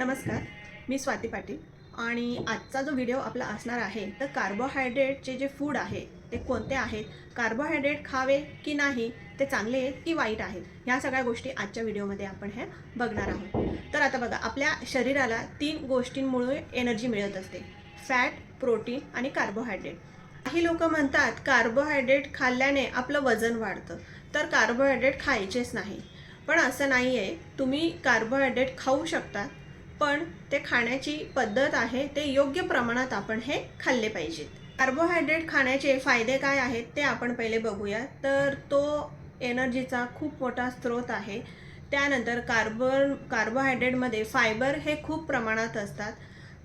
नमस्कार मी स्वाती पाटील. आणि आजचा जो व्हिडिओ आपला असणार आहे तर कार्बोहायड्रेटचे जे फूड आहे ते कोणते आहेत? कार्बोहायड्रेट खावे की नाही? ते चांगले आहेत की वाईट आहेत? ह्या सगळ्या गोष्टी आजच्या व्हिडिओमध्ये आपण ह्या बघणार आहोत. तर आता बघा आपल्या शरीराला तीन गोष्टींमुळे एनर्जी मिळत असते. फॅट प्रोटीन आणि कार्बोहायड्रेट काही लोक म्हणतात कार्बोहायड्रेट खाल्ल्याने आपलं वजन वाढतं. तर कार्बोहायड्रेट खायचेच नाही. पण असं नाही आहे तुम्ही कार्बोहायड्रेट खाऊ शकता. पण ते खाण्याची पद्धत आहे ते योग्य प्रमाणात आपण हे खाल्ले पाहिजेत. कार्बोहायड्रेट खाण्याचे फायदे काय आहेत ते आपण पहिले बघूया. तर तो एनर्जीचा खूप मोठा स्रोत आहे. त्यानंतर कार्बन कार्बोहायड्रेटमध्ये फायबर हे खूप प्रमाणात असतात.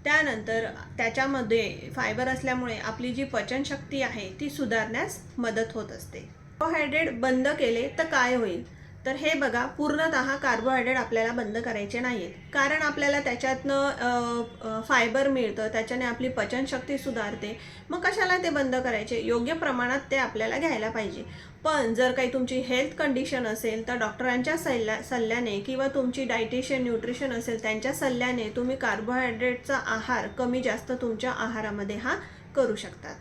त्यानंतर त्याच्यामध्ये फायबर असल्यामुळे आपली जी पचनशक्ती आहे ती सुधारण्यास मदत होत असते. कार्बोहायड्रेट बंद केले तर काय होईल? तर हे बघा पूर्णतः कार्बोहायड्रेट आपल्याला बंद करायचे नाही आहेत कारण आपल्याला त्याच्यातनं फायबर मिळतं त्याच्याने आपली पचनशक्ती सुधारते. मग कशाला ते बंद करायचे? योग्य प्रमाणात ते आपल्याला घ्यायला पाहिजे. पण जर काही तुमची हेल्थ कंडिशन असेल तर डॉक्टरांच्या सल्ल्या सल्ल्याने किंवा तुमची डायटिशियन न्यूट्रिशन असेल त्यांच्या सल्ल्याने तुम्ही कार्बोहायड्रेटचा आहार कमी जास्त तुमच्या आहारामध्ये हा करू शकतात.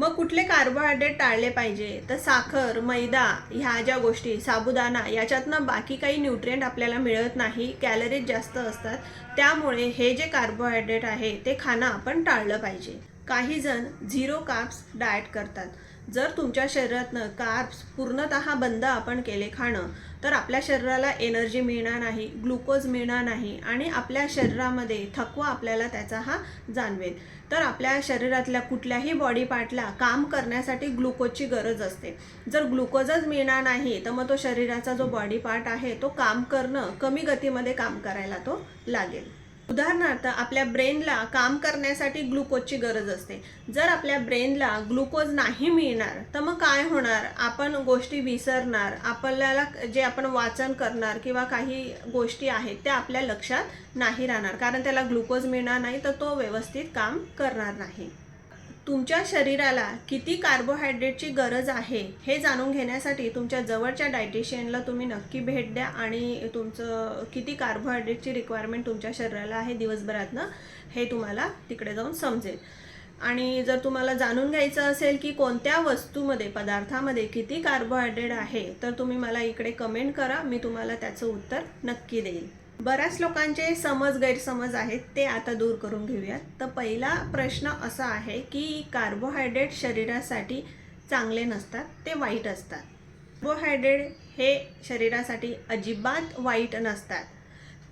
मग कुठले कार्बोहायड्रेट टाळले पाहिजे? तर साखर मैदा ह्या ज्या गोष्टी साबुदाणा याच्यातनं बाकी काही न्यूट्रियंट आपल्याला मिळत नाही कॅलरीज जास्त असतात त्यामुळे हे जे कार्बोहायड्रेट आहे ते खाणं आपण टाळलं पाहिजे. काही जण झिरो काप्स डाएट करतात. जर तुमच्या शरीरातनं कार्ब्स पूर्णतः बंद आपण केले खाणं तर आपल्या शरीराला एनर्जी मिळणार नाही ग्लुकोज मिळणार नाही आणि आपल्या शरीरामध्ये थकवा आपल्याला त्याचा हा जाणवेल. तर आपल्या शरीरातल्या कुठल्याही बॉडी पार्टला काम करण्यासाठी ग्लुकोजची गरज असते. जर ग्लुकोजच मिळणार नाही तर मग तो शरीराचा जो बॉडी पार्ट आहे तो काम करणं कमी गतीमध्ये काम करायला तो लागेल. उदाहरणार्थ आपल्या ब्रेनला काम करण्यासाठी ग्लुकोजची गरज असते. जर आपल्या ब्रेनला ग्लुकोज नाही मिळणार तर मग काय होणार? आपण गोष्टी विसरणार आपल्याला जे आपण वाचन करणार किंवा काही गोष्टी आहेत त्या आपल्या लक्षात नाही राहणार. कारण त्याला ग्लुकोज मिळणार नाही तर तो व्यवस्थित काम करणार नाही. तुमच्या शरीराला किती कार्बोहायड्रेटची गरज आहे हे जाणून घेण्यासाठी तुमच्या जवळच्या डायटिशियनला तुम्ही नक्की भेट द्या आणि तुमचं किती कार्बोहायड्रेटची रिक्वायरमेंट तुमच्या शरीराला आहे दिवसभरातनं हे तुम्हाला तिकडे जाऊन समजेल. आणि जर तुम्हाला जाणून घ्यायचं असेल की कोणत्या वस्तूमध्ये पदार्थामध्ये किती कार्बोहायड्रेट आहे तर तुम्ही मला इकडे कमेंट करा मी तुम्हाला त्याचं उत्तर नक्की देईल. बऱ्याच लोकांचे समज गैरसमज आहेत ते आता दूर करून घेऊयात. तर पहिला प्रश्न असा आहे की कार्बोहायड्रेट शरीरासाठी चांगले नसतात ते वाईट असतात. कार्बोहायड्रेट हे शरीरासाठी अजिबात वाईट नसतात.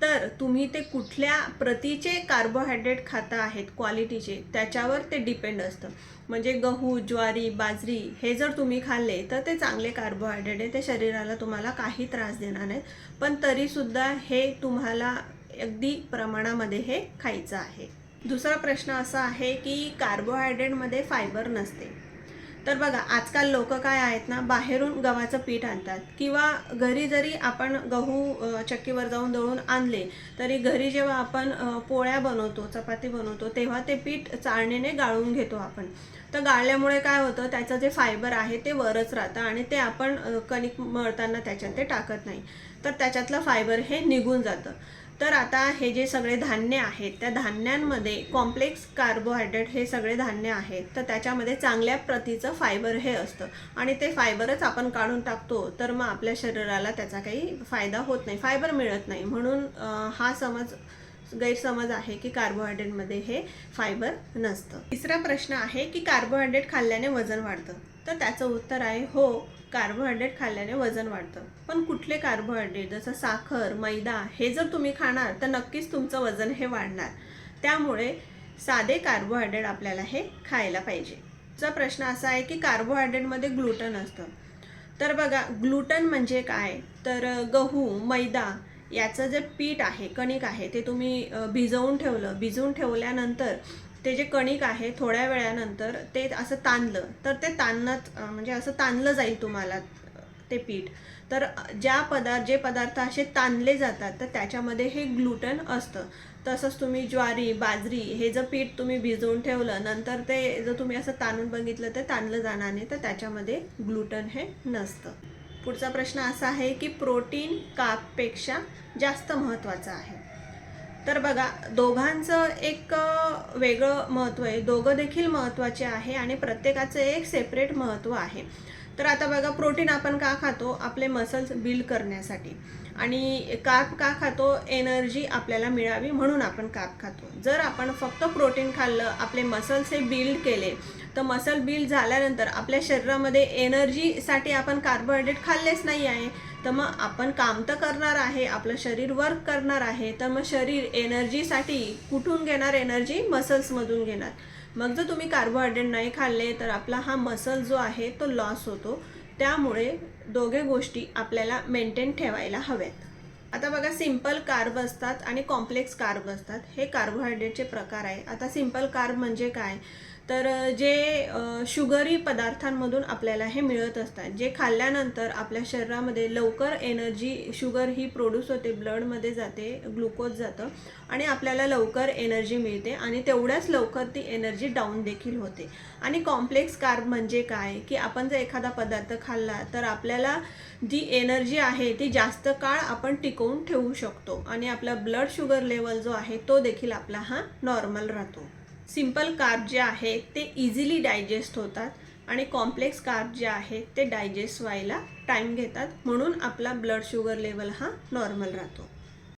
तर तुम्ही ते कुठल्या प्रतीचे कार्बोहायड्रेट खाता आहेत क्वालिटीचे त्याच्यावर ते डिपेंड असतं. म्हणजे गहू ज्वारी बाजरी हे जर तुम्ही खाल्ले तर ते चांगले कार्बोहायड्रेट आहे. ते शरीराला तुम्हाला काही त्रास देणार नाहीत. पण तरीसुद्धा हे तुम्हाला अगदी प्रमाणामध्ये हे खायचं आहे. दुसरा प्रश्न असा आहे की कार्बोहायड्रेटमध्ये फायबर नसते. तर बघा आजकाल लोक काय आहेत ना बाहेरून गव्हाचं पीठ आणतात. किंवा घरी जरी आपण गहू चक्कीवर जाऊन दळून आणले तरी घरी जेव्हा आपण पोळ्या बनवतो चपाती बनवतो तेव्हा ते पीठ चाळणीने गाळून घेतो आपण. तर गाळल्यामुळे काय होतं त्याचं जे फायबर आहे ते वरच राहतं आणि ते आपण कणिक मळताना त्याच्यात ते टाकत नाही. तर त्याच्यातलं फायबर हे निघून जातं. तर आता हे जे सगळे धान्य आहेत त्या धान्यांमध्ये कॉम्प्लेक्स कार्बोहायड्रेट हे सगळे धान्य आहेत. तर त्याच्यामध्ये चांगल्या प्रतीचं फायबर हे असतं. आणि ते फायबरच आपण काढून टाकतो तर मग आपल्या शरीराला त्याचा काही फायदा होत नाही फायबर मिळत नाही. म्हणून हा समज गैरसमज आहे की कार्बोहायड्रेटमध्ये हे फायबर नसतं. तिसरा प्रश्न आहे की कार्बोहायड्रेट खाल्ल्याने वजन वाढतं. तर त्याचं उत्तर आहे हो कार्बोहायड्रेट खाल्ल्याने वजन वाढतं. पण कुठले कार्बोहायड्रेट जसं साखर मैदा हे जर तुम्ही खाणार तर नक्कीच तुमचं वजन हे वाढणार. त्यामुळे साधे कार्बोहायड्रेट आपल्याला हे खायला पाहिजे. चा प्रश्न असा आहे की कार्बोहायड्रेटमध्ये ग्लुटन असतं. तर बघा ग्लुटन म्हणजे काय? तर गहू मैदा याचं जे पीठ आहे कणिक आहे ते तुम्ही भिजवून ठेवलं. भिजवून ठेवल्यानंतर ते जे कणिक आहे थोड्या वेळानंतर ते असं ताणलं. तर ते ताणत म्हणजे असं ताणलं जाईल तुम्हाला ते पीठ. तर ज्या पदार्थ जे पदार्थ असे ताणले जातात तर त्याच्यामध्ये हे ग्लुटन असतं. तसंच तुम्ही ज्वारी बाजरी हे जर पीठ तुम्ही भिजवून ठेवलं नंतर ते जर तुम्ही असं ताणून बघितलं तर ताणलं जाणार नाही. तर त्याच्यामध्ये ग्लुटन हे नसतं. पुढचा प्रश्न असा आहे की प्रोटीन कापपेक्षा जास्त महत्त्वाचा आहे. तर बघा दोघांचं एक वेगळं महत्त्व आहे. दोघं देखील महत्त्वाचे आहे आणि प्रत्येकाचं एक सेपरेट महत्त्व आहे. तर आता बघा प्रोटीन आपण का खातो? आपले मसल्स बिल्ड करण्यासाठी. आणि काप का खातो? एनर्जी आपल्याला मिळावी म्हणून आपण काप खातो. जर आपण फक्त प्रोटीन खाल्लं आपले मसल्स हे बिल्ड केले तर मसल बिल्ड झाल्यानंतर आपल्या शरीरामध्ये एनर्जीसाठी आपण कार्बोहायड्रेट खाल्लेच नाही आहे. तर मग आपण काम तर करणार आहे आपलं शरीर वर्क करणार आहे तर मग शरीर एनर्जीसाठी कुठून घेणार एनर्जी मसल्समधून घेणार. मग जर तुम्ही कार्बोहायड्रेट नाही खाल्ले तर आपला हा मसल जो आहे तो लॉस होतो. त्यामुळे दोघे गोष्टी आपल्याला मेंटेन ठेवायला हव्यात. आता बघा सिंपल कार्ब असतात आणि कॉम्प्लेक्स कार्ब असतात. हे कार्बोहायड्रेटचे प्रकार आहे. आता सिंपल कार्ब म्हणजे काय? तर जे शुगरी पदार्थांमधून आपल्याला हे मिळत असतात जे खाल्ल्यानंतर आपल्या शरीरामध्ये लवकर एनर्जी शुगर ही प्रोड्यूस होते ब्लडमध्ये जाते ग्लुकोज जातं आणि आपल्याला लवकर एनर्जी मिळते आणि तेवढ्याच लवकर ती एनर्जी डाऊन देखील होते. आणि कॉम्प्लेक्स कार्ब म्हणजे काय? की आपण जर एखादा पदार्थ खाल्ला तर आपल्याला जी एनर्जी आहे ती जास्त काळ आपण टिकवून ठेवू शकतो आणि आपला ब्लड शुगर लेवल जो आहे तो देखील आपला हा नॉर्मल राहतो. सिंपल कार्ब जे आहेत ते इझिली डायजेस्ट होतात आणि कॉम्प्लेक्स कार्ब जे आहेत ते डायजेस्ट व्हायला टाईम घेतात. म्हणून आपला ब्लड शुगर लेवल हा नॉर्मल राहतो.